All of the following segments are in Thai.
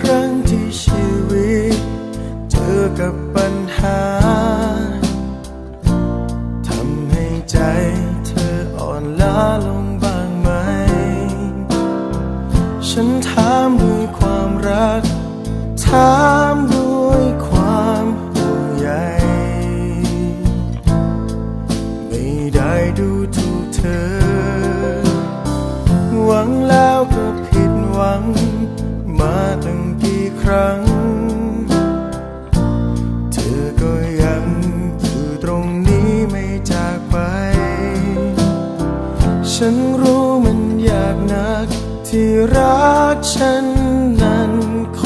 ครั้งที่ชีวิต เจอกับปัญหาทำให้ใจเธออ่อนล้าลงบ้างไหม ฉันถามด้วยความรัก ถามด้วยความ รักฉันนั้นค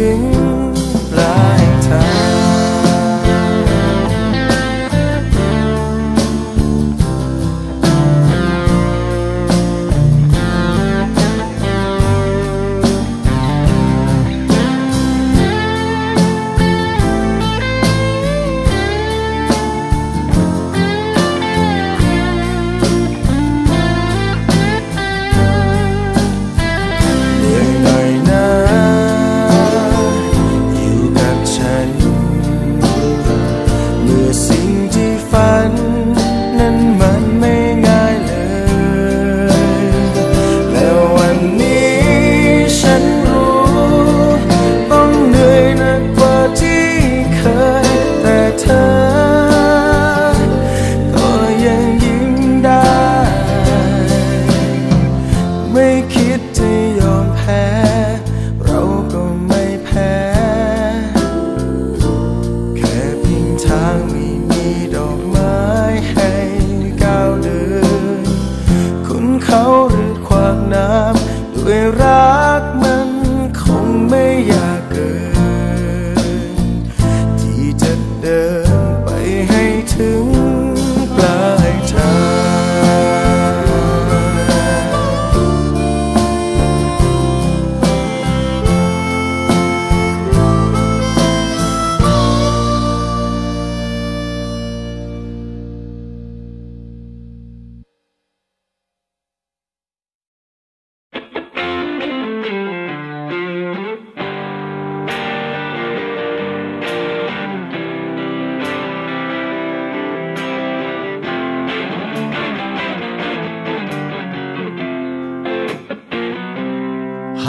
ใ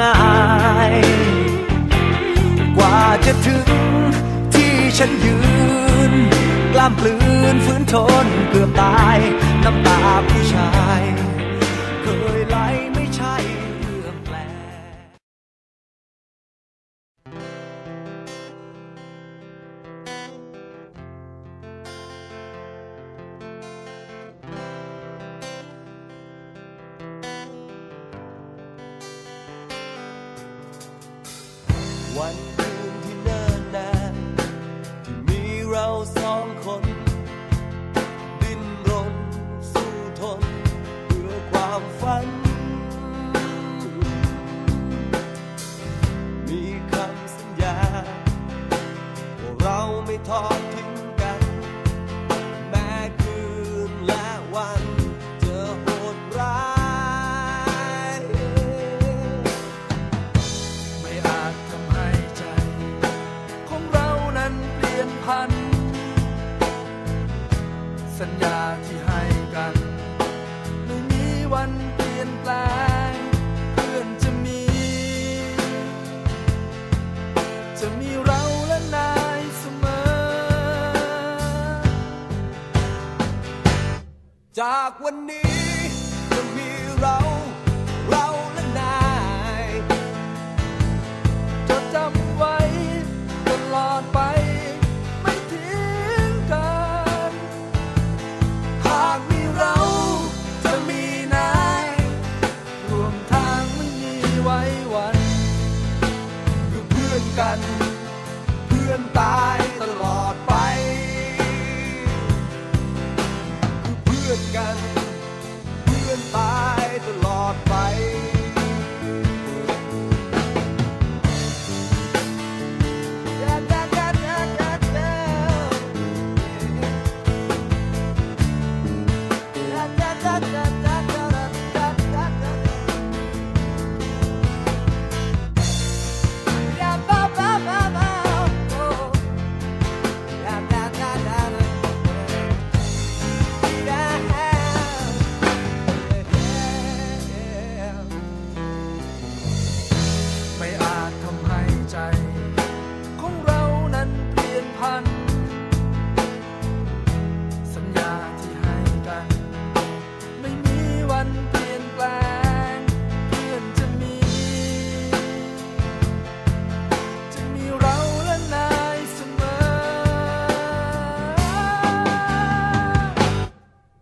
ง่ายกว่าจะถึงที่ฉันยืน กล้ามปลืนฝืนทนเกือบตาย น้ำตาผู้ชาย one. จะมีเราและนายเสมอ จากวันนี้